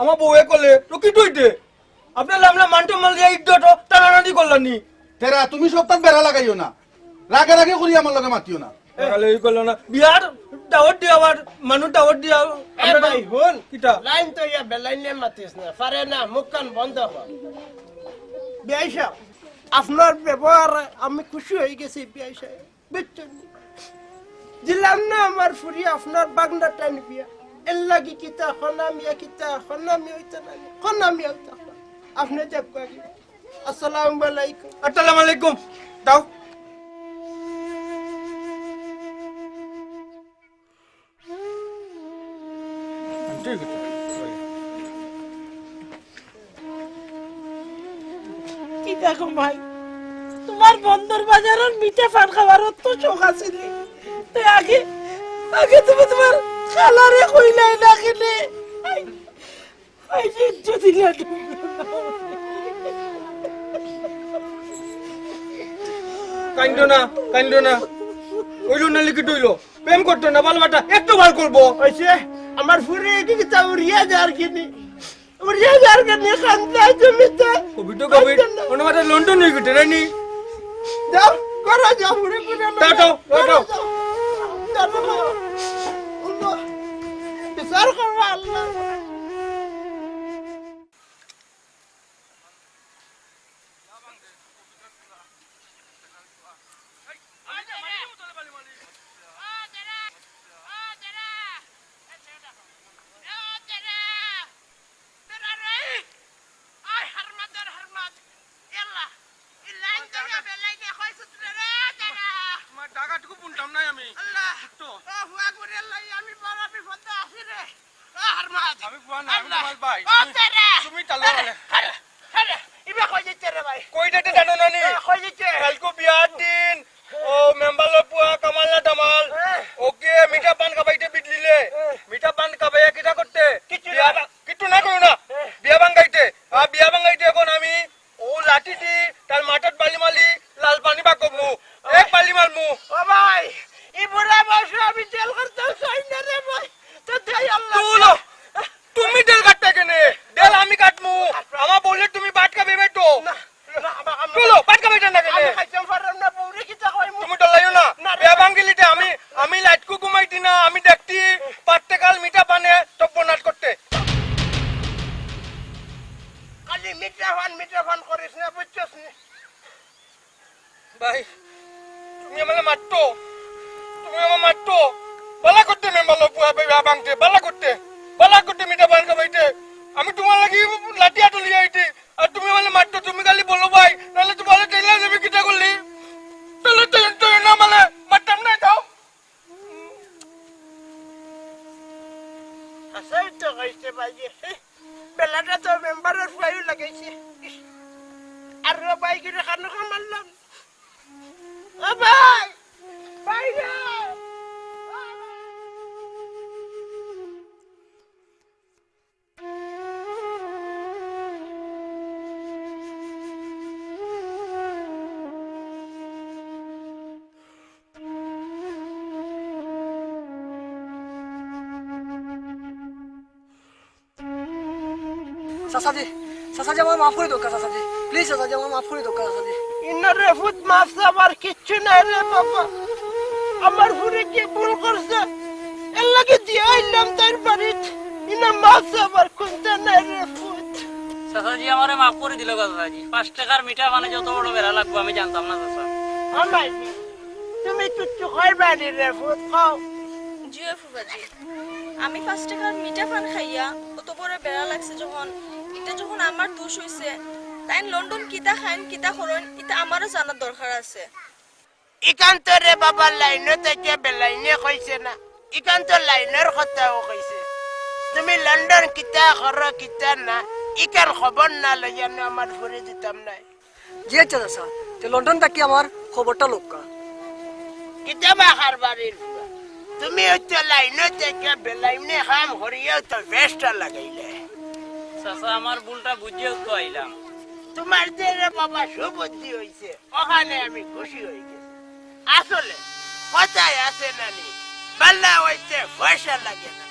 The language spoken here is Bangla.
আমার বউয়ে করলে তো কি তুইতে আপনার লামলা মানটো মাল দিয়ে ইদ্যত টানাটানি করলানি। তেরা তুমি সপ্তাহ বেড়া লাগাইও না। রাগে রাগে করি আমার লগে মাতিও না। তাহলে এই করল না। বিয়ার দাওয়াত দিয়া আবার মানুষ দাওয়াত দিয়া এ ভাই হন কিটা? লাইন তো ইয়া বেলাইনে মাতিস না পারে না মুখ কান বন্ধ কর বিয়াই সাহেব আপনার ব্যবহার আমি খুশি হয়ে গেছি বিয়াই সাহেব। বুঝছেন? দিলাম না আমার ফুরি আপনার বাগনা টাইম বিয়া। এর লাগি কিতা খনামিয়া কিতা খনামি হইতে না খনামি হইতে আপনি যাব করি আসসালামু আলাইকুম। আসসালামু আলাইকুম। দাও। কি দেখো ভাই তোমার বন্দর বাজারের মিঠে পান খাবার তো শোক আছিল তো আগে আগে তুমি তোমার খালারে কইলাই না কেনে? আই যদি না কাইন্দ না কাইন্দ না। ওইলো না লিখি টইলো। প্রেম করতো না বাল বাটা একটু বার করব। হয়েছে আমার ফুরি কি কিতা উড়িয়া যার কিনি। উড়িয়া যার কিনি খান্দাই তুমি তো কোভিড তো কোভিড ওনা মাথা লন্ডন হয়ে গেছে রানি যাও করো যাও ফুরি দাও, দাও, দাও, দাও। বিচার করব আল্লাহ টাকাটুকু পুনতাম নাই আমি। তো আমি বুয়া না আমি তোমার ভাই। তুমি- তুমি তালো কই দিতে জানো না নি কালকো বিয়ার দিন ও মেম্বারর পুয়া কামাল না দামাল ওকে মিঠা পান খাবাইতে বিদলিলে মিঠা পান খাবাইয়া কিটা করতে বিয়া বা- কিচ্ছু না করো না বিয়া ভাঙ্গাইতে আর বিয়া ভাঙ্গাইতে এখন আমি ও লাঠি দি তার মাথাত বালি মালি লাল পানি বা কমু এক বালি মারমু ও ভাই ই বুড়া বয়সে আমি জেল করতে চাই না রে ভাই তো দেই আল্লাহ তুলো তুমি তেল কাটতে কেনে তেল আমি কাটমু আমার বললে তুমি বাট খাবে বেটো না, আমা- আমা- তুলো বাট খাবে না কেনে আমি খাইতে পারলাম না বউরে কিতা কইমু তুমি ডলাইও না না রে। বিয়া ভাঙ্গিলিতে আমি আমি লাইটকু না আমি দেখতি পাত্তে কাল মিঠা পানে বনাট করতে। খালি মিঠা ফান মিঠা ফান করিস না বুঝছস নি? ভাই তুমি আমাকে মারতো? তুমি আমার মারতো? বালা করতে মেম্বার লোক ভাঙতে বালা করতে বালা করতে মিঠা পান খাবাইতে আমি তোমার লাগি লাঠিয়া তুলি আইতে আর তুমি আমাকে মারতো তুমি খালি বলো ভাই নাহলে তোমার টেলা যাবি কিটা করলি তাহলে তুই তুই না মানে মারতাম না যাও আসাই তো কইতে বাজে বেলাটা তো মেম্বারের ফুয়াইও লাগাইছে আর রে ভাই কিরে খানো খামারলাম ও ভাই! ভাই রে চাচাজি চাচাজি আমার মাফ করে দোকা চাচাজি প্লিজ চাচাজি আমার মাফ করে দোকা চাচাজি ইনারে ফুট মাছ আমার কিচ্ছু নাই রে বাবা। আমার ফুরে কি ভুল করছে? এর লাগে দিয়ে আইলাম তার বাড়িত। ইনা মাছ আমার কোনটা নাই রে ফুট চাচাজি আমারে মাফ করে দিল গো চাচাজি পাঁচ টাকার মিঠা মানে যত বড় বেড়া লাগবো আমি জানতাম না চাচা আমার তুমি কিচ্ছু খাইবানি রে ফুট খাও। জিও ফুবাজি আমি পাঁচ টাকার মিঠা পান খাইয়া অত বড় বেড়া লাগছে যখন। এটা যখন আমার দোষ হইছে তাই লন্ডন কিতা খাইন কিতা করেন এটা আমারও জানার দরকার আছে। ইকান তো রে বাবা লাইনে থেকে বেলাইনে কইছে না। ইকান তো লাইনের কথাও কইছে তুমি লন্ডন কিতা করো কিতা না। ইকান খবর না লইয়ানো আমার ফুরে দিতাম নাই। জি আচ্ছা চাচা তো লন্ডন থাকি আমার খবরটা লোকা কিতা বা খারবারির তুমি হচ্ছে লাইনে থেকে বেলাইনে খাম হরিয়ে তো বেশটা লাগাইলে। চাচা আমার ভুলটা বুঝিয়ে তো আইলাম। তোমার যে বাবা সুবুদ্ধি হইছে ওখানে আমি খুশি হই গেছি। আসলে কথায় আছে নানি পাল্লা হইতে পয়সা লাগে না।